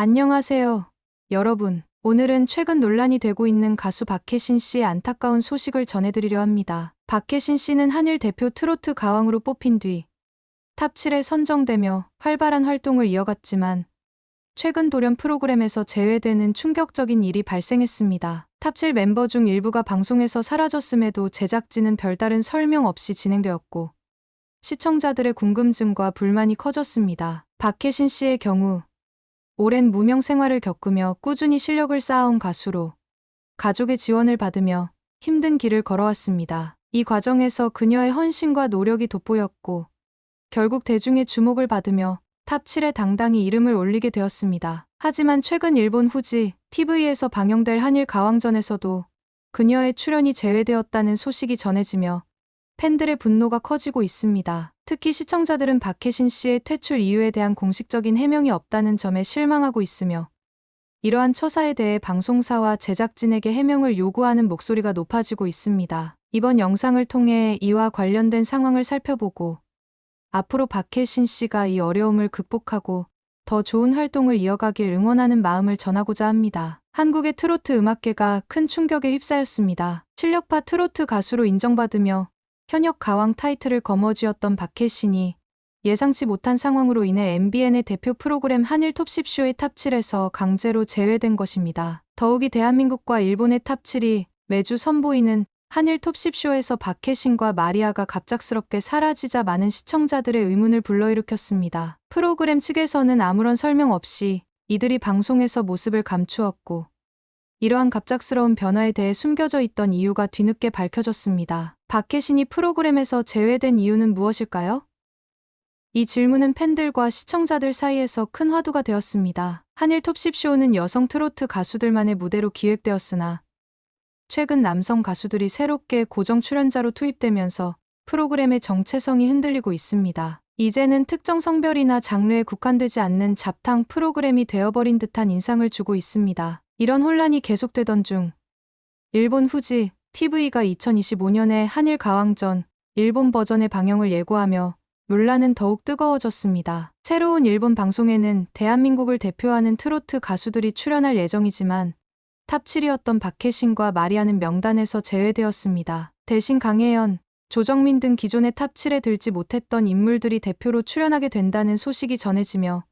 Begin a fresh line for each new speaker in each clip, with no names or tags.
안녕하세요. 여러분. 오늘은 최근 논란이 되고 있는 가수 박혜신 씨의 안타까운 소식을 전해드리려 합니다. 박혜신 씨는 한일 대표 트로트 가왕으로 뽑힌 뒤 탑7에 선정되며 활발한 활동을 이어갔지만 최근 돌연 프로그램에서 제외되는 충격적인 일이 발생했습니다. 탑7 멤버 중 일부가 방송에서 사라졌음에도 제작진은 별다른 설명 없이 진행되었고 시청자들의 궁금증과 불만이 커졌습니다. 박혜신 씨의 경우 오랜 무명 생활을 겪으며 꾸준히 실력을 쌓아온 가수로 가족의 지원을 받으며 힘든 길을 걸어왔습니다. 이 과정에서 그녀의 헌신과 노력이 돋보였고 결국 대중의 주목을 받으며 탑7에 당당히 이름을 올리게 되었습니다. 하지만 최근 일본 후지 TV에서 방영될 한일 가왕전에서도 그녀의 출연이 제외되었다는 소식이 전해지며 팬들의 분노가 커지고 있습니다. 특히 시청자들은 박혜신 씨의 퇴출 이유에 대한 공식적인 해명이 없다는 점에 실망하고 있으며 이러한 처사에 대해 방송사와 제작진에게 해명을 요구하는 목소리가 높아지고 있습니다. 이번 영상을 통해 이와 관련된 상황을 살펴보고 앞으로 박혜신 씨가 이 어려움을 극복하고 더 좋은 활동을 이어가길 응원하는 마음을 전하고자 합니다. 한국의 트로트 음악계가 큰 충격에 휩싸였습니다. 실력파 트로트 가수로 인정받으며 현역 가왕 타이틀을 거머쥐었던 박혜신이 예상치 못한 상황으로 인해 MBN의 대표 프로그램 한일 톱10쇼의 탑7에서 강제로 제외된 것입니다. 더욱이 대한민국과 일본의 탑7이 매주 선보이는 한일 톱10쇼에서 박혜신과 마리아가 갑작스럽게 사라지자 많은 시청자들의 의문을 불러일으켰습니다. 프로그램 측에서는 아무런 설명 없이 이들이 방송에서 모습을 감추었고 이러한 갑작스러운 변화에 대해 숨겨져 있던 이유가 뒤늦게 밝혀졌습니다. 박혜신이 프로그램에서 제외된 이유는 무엇일까요? 이 질문은 팬들과 시청자들 사이에서 큰 화두가 되었습니다. 한일 톱10쇼는 여성 트로트 가수들만의 무대로 기획되었으나 최근 남성 가수들이 새롭게 고정 출연자로 투입되면서 프로그램의 정체성이 흔들리고 있습니다. 이제는 특정 성별이나 장르에 국한되지 않는 잡탕 프로그램이 되어버린 듯한 인상을 주고 있습니다. 이런 혼란이 계속되던 중 일본 후지 TV가 2025년에 한일 가왕전 일본 버전의 방영을 예고하며 논란은 더욱 뜨거워졌습니다. 새로운 일본 방송에는 대한민국을 대표하는 트로트 가수들이 출연할 예정이지만 탑7이었던 박혜신과 마리아는 명단에서 제외되었습니다. 대신 강혜연, 조정민 등 기존의 탑7에 들지 못했던 인물들이 대표로 출연하게 된다는 소식이 전해지며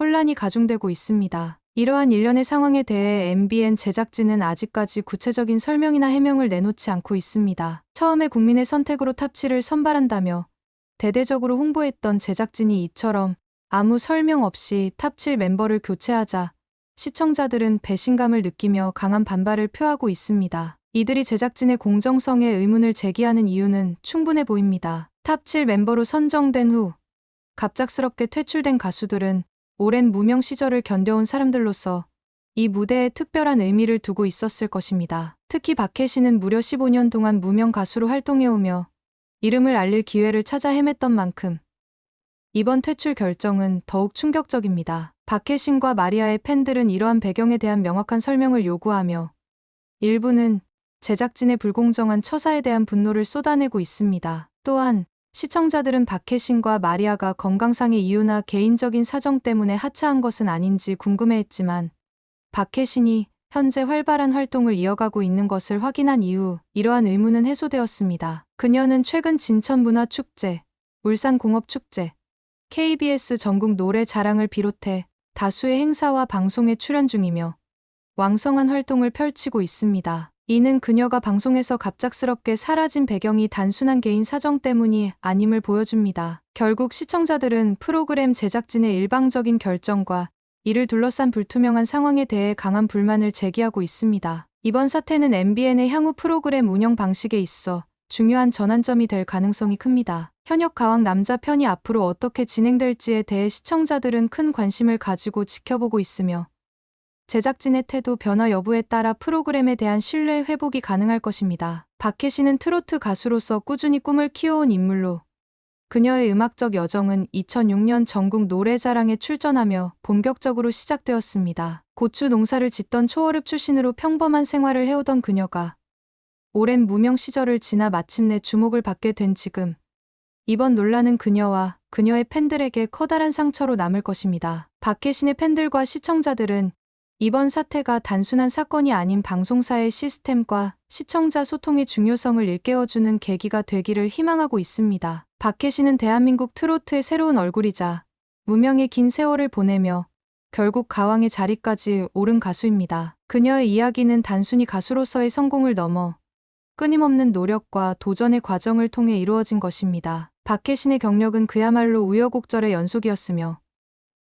혼란이 가중되고 있습니다. 이러한 일련의 상황에 대해 MBN 제작진은 아직까지 구체적인 설명이나 해명을 내놓지 않고 있습니다. 처음에 국민의 선택으로 탑7을 선발한다며 대대적으로 홍보했던 제작진이 이처럼 아무 설명 없이 탑7 멤버를 교체하자 시청자들은 배신감을 느끼며 강한 반발을 표하고 있습니다. 이들이 제작진의 공정성에 의문을 제기하는 이유는 충분해 보입니다. 탑7 멤버로 선정된 후 갑작스럽게 퇴출된 가수들은 오랜 무명 시절을 견뎌온 사람들로서 이 무대에 특별한 의미를 두고 있었을 것입니다. 특히 박혜신은 무려 15년 동안 무명 가수로 활동해오며 이름을 알릴 기회를 찾아 헤맸던 만큼 이번 퇴출 결정은 더욱 충격적입니다. 박혜신과 마리아의 팬들은 이러한 배경에 대한 명확한 설명을 요구하며 일부는 제작진의 불공정한 처사에 대한 분노를 쏟아내고 있습니다. 또한 시청자들은 박혜신과 마리아가 건강상의 이유나 개인적인 사정 때문에 하차한 것은 아닌지 궁금해했지만 박혜신이 현재 활발한 활동을 이어가고 있는 것을 확인한 이후 이러한 의문은 해소되었습니다. 그녀는 최근 진천문화축제, 울산공업축제, KBS 전국 노래 자랑을 비롯해 다수의 행사와 방송에 출연 중이며 왕성한 활동을 펼치고 있습니다. 이는 그녀가 방송에서 갑작스럽게 사라진 배경이 단순한 개인 사정 때문이 아님을 보여줍니다. 결국 시청자들은 프로그램 제작진의 일방적인 결정과 이를 둘러싼 불투명한 상황에 대해 강한 불만을 제기하고 있습니다. 이번 사태는 MBN의 향후 프로그램 운영 방식에 있어 중요한 전환점이 될 가능성이 큽니다. 현역 가왕 남자 편이 앞으로 어떻게 진행될지에 대해 시청자들은 큰 관심을 가지고 지켜보고 있으며 제작진의 태도 변화 여부에 따라 프로그램에 대한 신뢰 회복이 가능할 것입니다. 박혜신은 트로트 가수로서 꾸준히 꿈을 키워온 인물로 그녀의 음악적 여정은 2006년 전국 노래자랑에 출전하며 본격적으로 시작되었습니다. 고추 농사를 짓던 초월읍 출신으로 평범한 생활을 해오던 그녀가 오랜 무명 시절을 지나 마침내 주목을 받게 된 지금 이번 논란은 그녀와 그녀의 팬들에게 커다란 상처로 남을 것입니다. 박혜신의 팬들과 시청자들은 이번 사태가 단순한 사건이 아닌 방송사의 시스템과 시청자 소통의 중요성을 일깨워주는 계기가 되기를 희망하고 있습니다. 박혜신은 대한민국 트로트의 새로운 얼굴이자 무명의 긴 세월을 보내며 결국 가왕의 자리까지 오른 가수입니다. 그녀의 이야기는 단순히 가수로서의 성공을 넘어 끊임없는 노력과 도전의 과정을 통해 이루어진 것입니다. 박혜신의 경력은 그야말로 우여곡절의 연속이었으며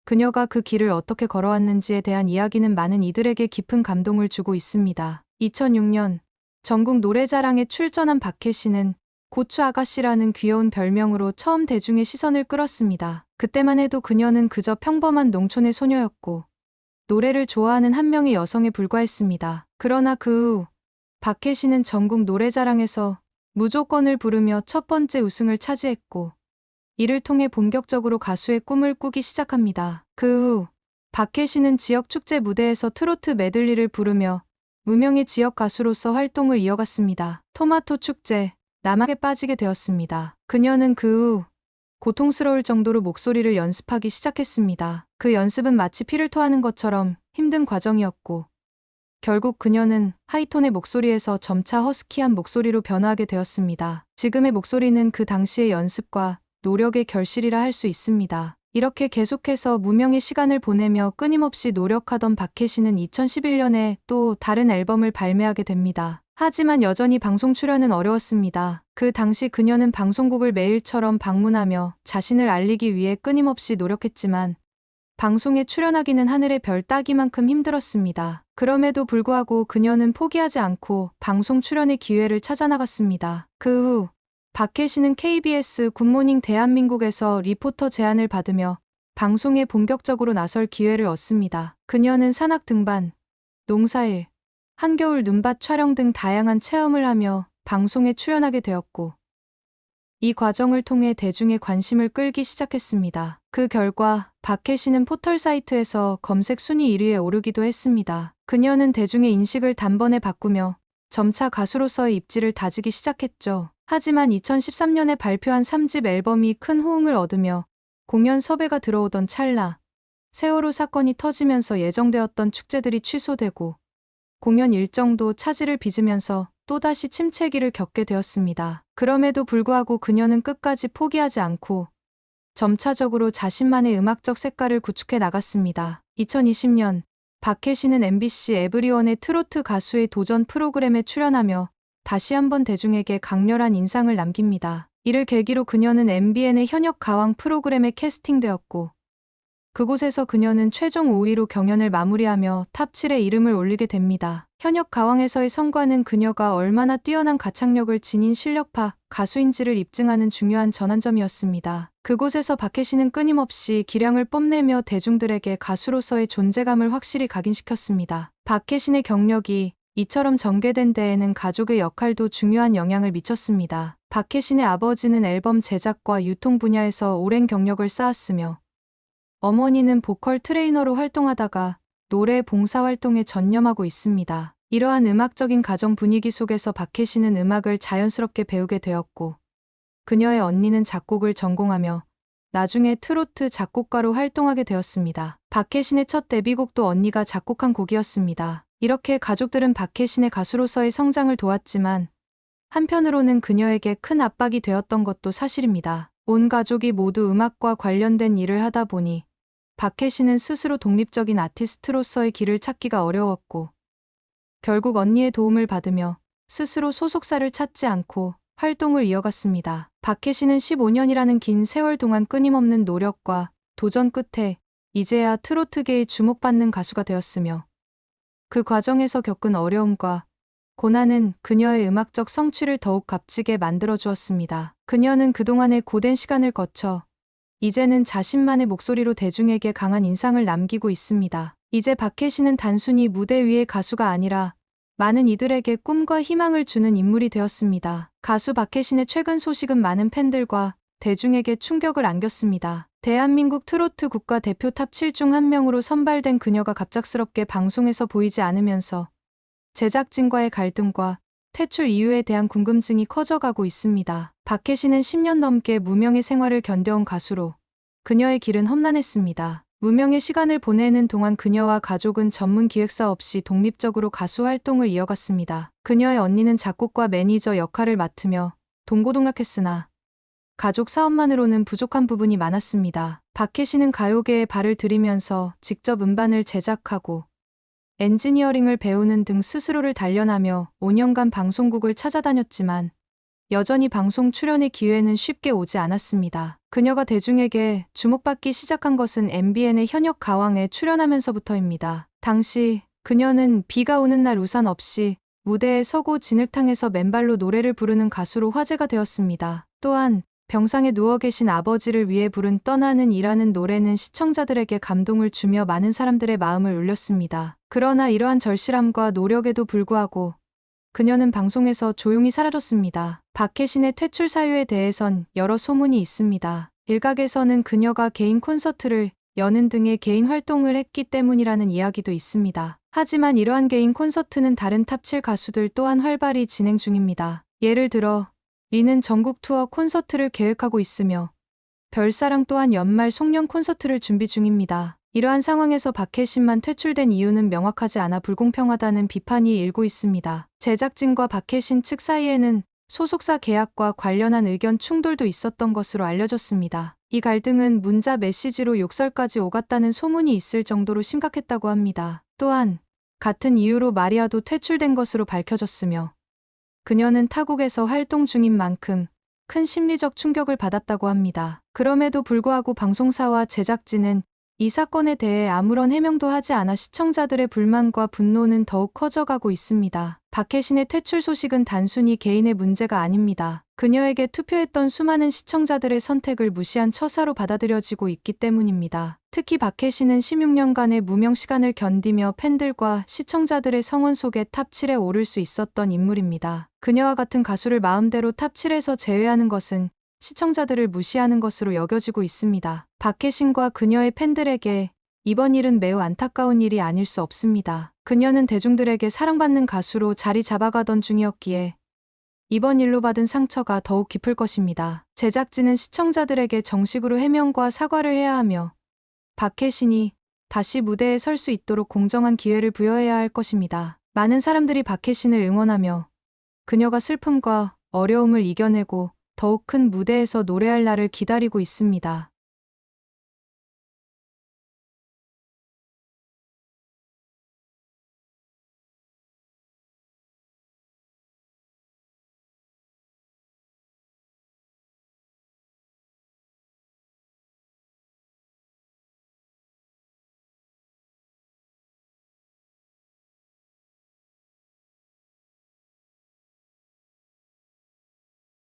그녀가 그 길을 어떻게 걸어왔는지에 대한 이야기는 많은 이들에게 깊은 감동을 주고 있습니다. 2006년 전국 노래자랑에 출전한 박혜신은 고추 아가씨라는 귀여운 별명으로 처음 대중의 시선을 끌었습니다. 그때만 해도 그녀는 그저 평범한 농촌의 소녀였고 노래를 좋아하는 한 명의 여성에 불과했습니다. 그러나 그 후 박혜신은 전국 노래자랑에서 무조건을 부르며 첫 번째 우승을 차지했고 이를 통해 본격적으로 가수의 꿈을 꾸기 시작합니다. 그 후 박혜신은 지역 축제 무대에서 트로트 메들리를 부르며 무명의 지역 가수로서 활동을 이어갔습니다. 토마토 축제, 남악에 빠지게 되었습니다. 그녀는 그 후 고통스러울 정도로 목소리를 연습하기 시작했습니다. 그 연습은 마치 피를 토하는 것처럼 힘든 과정이었고 결국 그녀는 하이톤의 목소리에서 점차 허스키한 목소리로 변화하게 되었습니다. 지금의 목소리는 그 당시의 연습과 노력의 결실이라 할 수 있습니다. 이렇게 계속해서 무명의 시간을 보내며 끊임없이 노력하던 박혜신은 2011년에 또 다른 앨범을 발매하게 됩니다. 하지만 여전히 방송 출연은 어려웠습니다. 그 당시 그녀는 방송국을 매일처럼 방문하며 자신을 알리기 위해 끊임없이 노력했지만 방송에 출연하기는 하늘의 별 따기만큼 힘들었습니다. 그럼에도 불구하고 그녀는 포기하지 않고 방송 출연의 기회를 찾아나갔습니다. 그 후 박혜신은 KBS 굿모닝 대한민국에서 리포터 제안을 받으며 방송에 본격적으로 나설 기회를 얻습니다. 그녀는 산악 등반, 농사일, 한겨울 눈밭 촬영 등 다양한 체험을 하며 방송에 출연하게 되었고 이 과정을 통해 대중의 관심을 끌기 시작했습니다. 그 결과 박혜신은 포털 사이트에서 검색 순위 1위에 오르기도 했습니다. 그녀는 대중의 인식을 단번에 바꾸며 점차 가수로서의 입지를 다지기 시작했죠. 하지만 2013년에 발표한 3집 앨범이 큰 호응을 얻으며 공연 섭외가 들어오던 찰나 세월호 사건이 터지면서 예정되었던 축제들이 취소되고 공연 일정도 차질을 빚으면서 또다시 침체기를 겪게 되었습니다. 그럼에도 불구하고 그녀는 끝까지 포기하지 않고 점차적으로 자신만의 음악적 색깔을 구축해 나갔습니다. 2020년 박혜신은 MBC 에브리원의 트로트 가수의 도전 프로그램에 출연하며 다시 한번 대중에게 강렬한 인상을 남깁니다. 이를 계기로 그녀는 MBN의 현역 가왕 프로그램에 캐스팅되었고 그곳에서 그녀는 최종 5위로 경연을 마무리하며 탑7에 이름을 올리게 됩니다. 현역 가왕에서의 성과는 그녀가 얼마나 뛰어난 가창력을 지닌 실력파 가수인지를 입증하는 중요한 전환점이었습니다. 그곳에서 박혜신은 끊임없이 기량을 뽐내며 대중들에게 가수로서의 존재감을 확실히 각인시켰습니다. 박혜신의 경력이 이처럼 전개된 데에는 가족의 역할도 중요한 영향을 미쳤습니다. 박혜신의 아버지는 앨범 제작과 유통 분야에서 오랜 경력을 쌓았으며 어머니는 보컬 트레이너로 활동하다가 노래 봉사활동에 전념하고 있습니다. 이러한 음악적인 가정 분위기 속에서 박혜신은 음악을 자연스럽게 배우게 되었고 그녀의 언니는 작곡을 전공하며 나중에 트로트 작곡가로 활동하게 되었습니다. 박혜신의 첫 데뷔곡도 언니가 작곡한 곡이었습니다. 이렇게 가족들은 박혜신의 가수로서의 성장을 도왔지만 한편으로는 그녀에게 큰 압박이 되었던 것도 사실입니다. 온 가족이 모두 음악과 관련된 일을 하다 보니 박혜신은 스스로 독립적인 아티스트로서의 길을 찾기가 어려웠고 결국 언니의 도움을 받으며 스스로 소속사를 찾지 않고 활동을 이어갔습니다. 박혜신은 15년이라는 긴 세월 동안 끊임없는 노력과 도전 끝에 이제야 트로트계의 주목받는 가수가 되었으며 그 과정에서 겪은 어려움과 고난은 그녀의 음악적 성취를 더욱 값지게 만들어 주었습니다. 그녀는 그동안의 고된 시간을 거쳐 이제는 자신만의 목소리로 대중에게 강한 인상을 남기고 있습니다. 이제 박혜신은 단순히 무대 위의 가수가 아니라 많은 이들에게 꿈과 희망을 주는 인물이 되었습니다. 가수 박혜신의 최근 소식은 많은 팬들과 대중에게 충격을 안겼습니다. 대한민국 트로트 국가 대표 탑 7 중 한 명으로 선발된 그녀가 갑작스럽게 방송에서 보이지 않으면서 제작진과의 갈등과 퇴출 이유에 대한 궁금증이 커져가고 있습니다. 박혜신은 10년 넘게 무명의 생활을 견뎌온 가수로 그녀의 길은 험난했습니다. 무명의 시간을 보내는 동안 그녀와 가족은 전문 기획사 없이 독립적으로 가수 활동을 이어갔습니다. 그녀의 언니는 작곡과 매니저 역할을 맡으며 동고동락했으나 가족 사업만으로는 부족한 부분이 많았습니다. 박혜신은 가요계에 발을 들이면서 직접 음반을 제작하고 엔지니어링을 배우는 등 스스로를 단련하며 5년간 방송국을 찾아다녔지만 여전히 방송 출연의 기회는 쉽게 오지 않았습니다. 그녀가 대중에게 주목받기 시작한 것은 MBN의 현역 가왕에 출연하면서부터입니다. 당시 그녀는 비가 오는 날 우산 없이 무대에 서고 진흙탕에서 맨발로 노래를 부르는 가수로 화제가 되었습니다. 또한 병상에 누워 계신 아버지를 위해 부른 떠나는 이라는 노래는 시청자들에게 감동을 주며 많은 사람들의 마음을 울렸습니다. 그러나 이러한 절실함과 노력에도 불구하고 그녀는 방송에서 조용히 사라졌습니다. 박혜신의 퇴출 사유에 대해선 여러 소문이 있습니다. 일각에서는 그녀가 개인 콘서트를 여는 등의 개인 활동을 했기 때문이라는 이야기도 있습니다. 하지만 이러한 개인 콘서트는 다른 탑7 가수들 또한 활발히 진행 중입니다. 예를 들어 리는 전국 투어 콘서트를 계획하고 있으며 별사랑 또한 연말 송년 콘서트를 준비 중입니다. 이러한 상황에서 박혜신만 퇴출된 이유는 명확하지 않아 불공평하다는 비판이 일고 있습니다. 제작진과 박혜신 측 사이에는 소속사 계약과 관련한 의견 충돌도 있었던 것으로 알려졌습니다. 이 갈등은 문자 메시지로 욕설까지 오갔다는 소문이 있을 정도로 심각했다고 합니다. 또한 같은 이유로 마리아도 퇴출된 것으로 밝혀졌으며 그녀는 타국에서 활동 중인 만큼 큰 심리적 충격을 받았다고 합니다. 그럼에도 불구하고 방송사와 제작진은 이 사건에 대해 아무런 해명도 하지 않아 시청자들의 불만과 분노는 더욱 커져가고 있습니다. 박혜신의 퇴출 소식은 단순히 개인의 문제가 아닙니다. 그녀에게 투표했던 수많은 시청자들의 선택을 무시한 처사로 받아들여지고 있기 때문입니다. 특히 박혜신은 16년간의 무명 시간을 견디며 팬들과 시청자들의 성원 속에 탑7에 오를 수 있었던 인물입니다. 그녀와 같은 가수를 마음대로 탑7에서 제외하는 것은 시청자들을 무시하는 것으로 여겨지고 있습니다. 박혜신과 그녀의 팬들에게 이번 일은 매우 안타까운 일이 아닐 수 없습니다. 그녀는 대중들에게 사랑받는 가수로 자리 잡아가던 중이었기에 이번 일로 받은 상처가 더욱 깊을 것입니다. 제작진은 시청자들에게 정식으로 해명과 사과를 해야 하며 박혜신이 다시 무대에 설 수 있도록 공정한 기회를 부여해야 할 것입니다. 많은 사람들이 박혜신을 응원하며 그녀가 슬픔과 어려움을 이겨내고 더욱 큰 무대에서 노래할 날을 기다리고 있습니다.